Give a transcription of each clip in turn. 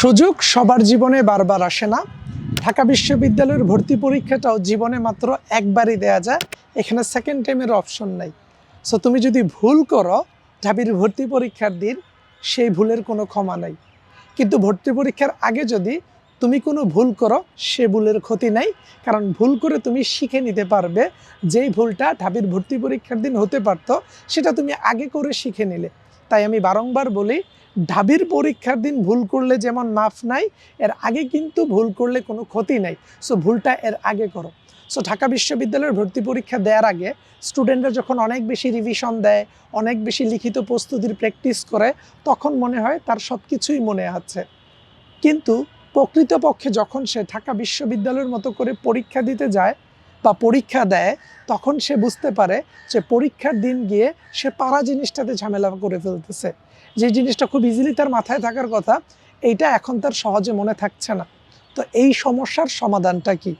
সুযোগ সবার জীবনে বারবার আসে না। ঢাকা বিশ্ববিদ্যালয়ের ভর্তি পরীক্ষাটাও জীবনে মাত্র একবারই দেয়া যায়। এখানে সেকেন্ড টাইমের অপশন নাই। সো তুমি যদি ভুল করো, ঢাবির ভর্তি পরীক্ষার দিন সেই ভুলের কোনো ক্ষমা নাই। কিন্তু ভর্তি পরীক্ষার আগে যদি তুমি কোনো ভুল করো, সে ভুলের ক্ষতি নাই। কারণ ভুল করে তুমি শিখে নিতে পারবে। যেই ভুলটা ঢাবির ভর্তি পরীক্ষার দিন হতে পারতো, সেটা তুমি আগে করে শিখে নিলে। তাই আমি বারংবার বলি, ঢাবির পরীক্ষার দিন ভুল করলে যেমন মাফ নাই, এর আগে কিন্তু ভুল করলে কোনো ক্ষতি নাই। সো ভুলটা এর আগে করো। সো ঢাকা বিশ্ববিদ্যালয়ের ভর্তি পরীক্ষা দেওয়ার আগে স্টুডেন্টরা যখন অনেক বেশি রিভিশন দেয়, অনেক বেশি লিখিত প্রস্তুতির প্র্যাকটিস করে, তখন মনে হয় তার সব কিছুই মনে আছে। কিন্তু প্রকৃতপক্ষে যখন সে ঢাকা বিশ্ববিদ্যালয়ের মতো করে পরীক্ষা দিতে যায় বা পরীক্ষা দেয়, তখন সে বুঝতে পারে যে পরীক্ষার দিন গিয়ে সে পাড়া জিনিসটাতে ঝামেলা করে ফেলতেছে। যে জিনিসটা খুব ইজিলি তার মাথায় থাকার কথা, এইটা এখন তার সহজে মনে থাকছে না। তো এই সমস্যার সমাধানটা কি?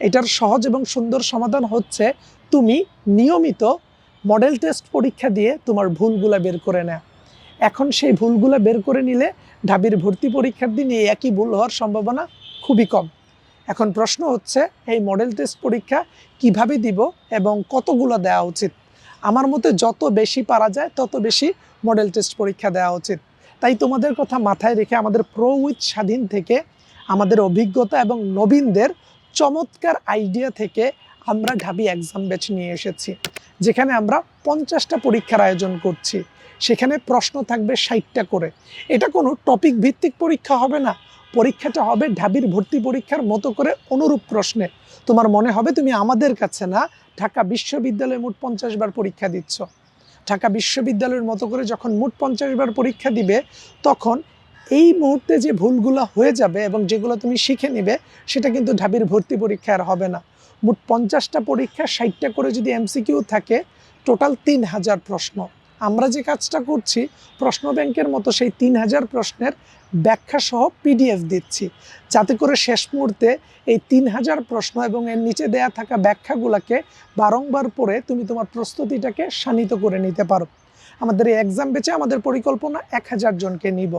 এটার সহজ এবং সুন্দর সমাধান হচ্ছে তুমি নিয়মিত মডেল টেস্ট পরীক্ষা দিয়ে তোমার ভুলগুলা বের করে নেয়। এখন সেই ভুলগুলা বের করে নিলে ঢাবির ভর্তি পরীক্ষার দিন এই একই ভুল হওয়ার সম্ভাবনা খুবই কম। এখন প্রশ্ন হচ্ছে, এই মডেল টেস্ট পরীক্ষা কীভাবে দিব এবং কতগুলো দেওয়া উচিত? আমার মতে যত বেশি পারা যায়, তত বেশি মডেল টেস্ট পরীক্ষা দেওয়া উচিত। তাই তোমাদের কথা মাথায় রেখে আমাদের প্রো উইথ স্বাধীন থেকে আমাদের অভিজ্ঞতা এবং নবীনদের চমৎকার আইডিয়া থেকে আমরা ঢাবি এক্সাম ব্যাচ নিয়ে এসেছি, যেখানে আমরা পঞ্চাশটা পরীক্ষার আয়োজন করছি। সেখানে প্রশ্ন থাকবে ষাটটা করে। এটা কোনো টপিক ভিত্তিক পরীক্ষা হবে না। পরীক্ষাটা হবে ঢাবির ভর্তি পরীক্ষার মতো করে অনুরূপ প্রশ্নে। তোমার মনে হবে তুমি আমাদের কাছে না, ঢাকা বিশ্ববিদ্যালয়ে মোট পঞ্চাশ বার পরীক্ষা দিচ্ছ। ঢাকা বিশ্ববিদ্যালয়ের মতো করে যখন মোট পঞ্চাশ বার পরীক্ষা দিবে, তখন এই মুহূর্তে যে ভুলগুলো হয়ে যাবে এবং যেগুলো তুমি শিখে নিবে, সেটা কিন্তু ঢাবির ভর্তি পরীক্ষা আর হবে না। মোট পঞ্চাশটা পরীক্ষা ষাটটা করে যদি এমসিকিউ থাকে টোটাল তিন হাজার প্রশ্ন। আমরা যে কাজটা করছি, প্রশ্ন ব্যাংকের মতো সেই তিন হাজার প্রশ্নের ব্যাখ্যাসহ পিডিএফ দিচ্ছি। যাতে করে শেষ মুহূর্তে এই তিন হাজার প্রশ্ন এবং এর নিচে দেয়া থাকা ব্যাখ্যাগুলোকে বারংবার পড়ে তুমি তোমার প্রস্তুতিটাকে শানিত করে নিতে পারো। আমাদের এই এক্সাম বেচে আমাদের পরিকল্পনা এক হাজার জনকে নিব।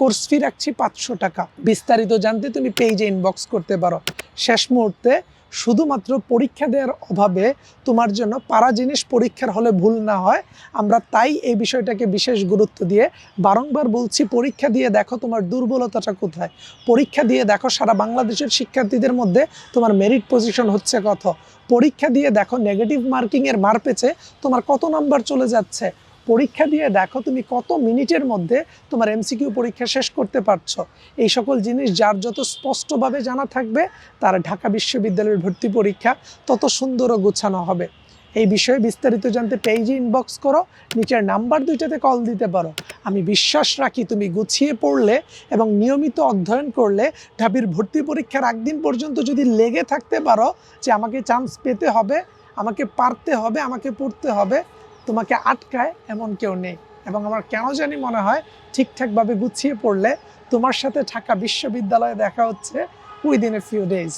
কোর্স ফি রাখছি পাঁচশো টাকা। বিস্তারিত জানতে তুমি পেজে ইনবক্স করতে পারো। শেষ মুহূর্তে শুধুমাত্র পরীক্ষা দেওয়ার অভাবে তোমার জন্য পারা জিনিস পরীক্ষার হলে ভুল না হয়। আমরা তাই এই বিষয়টাকে বিশেষ গুরুত্ব দিয়ে বারংবার বলছি, পরীক্ষা দিয়ে দেখো তোমার দুর্বলতাটা কোথায়। পরীক্ষা দিয়ে দেখো সারা বাংলাদেশের শিক্ষার্থীদের মধ্যে তোমার মেরিট পজিশন হচ্ছে কত। পরীক্ষা দিয়ে দেখো নেগেটিভ মার্কিংয়ের মার পেছে তোমার কত নাম্বার চলে যাচ্ছে। পরীক্ষা দিয়ে দেখো তুমি কত মিনিটের মধ্যে তোমার এমসিকিউ পরীক্ষা শেষ করতে পারছ। এই সকল জিনিস যার যত স্পষ্টভাবে জানা থাকবে, তার ঢাকা বিশ্ববিদ্যালয়ের ভর্তি পরীক্ষা তত সুন্দর ও গোছানো হবে। এই বিষয়ে বিস্তারিত জানতে পেজে ইনবক্স করো, নিচের নাম্বার দুইটাতে কল দিতে পারো। আমি বিশ্বাস রাখি তুমি গুছিয়ে পড়লে এবং নিয়মিত অধ্যয়ন করলে ঢাবির ভর্তি পরীক্ষার একদিন পর্যন্ত যদি লেগে থাকতে পারো যে আমাকে চান্স পেতে হবে, আমাকে পারতে হবে, আমাকে পড়তে হবে তোমাকে আটকায় এমন কেউ নেই। এবং আমার কেন জানি মনে হয় ঠিকঠাকভাবে গুছিয়ে পড়লে তোমার সাথে ঢাকা বিশ্ববিদ্যালয়ে দেখা হচ্ছে উইদিন এ ফিউ ডেজ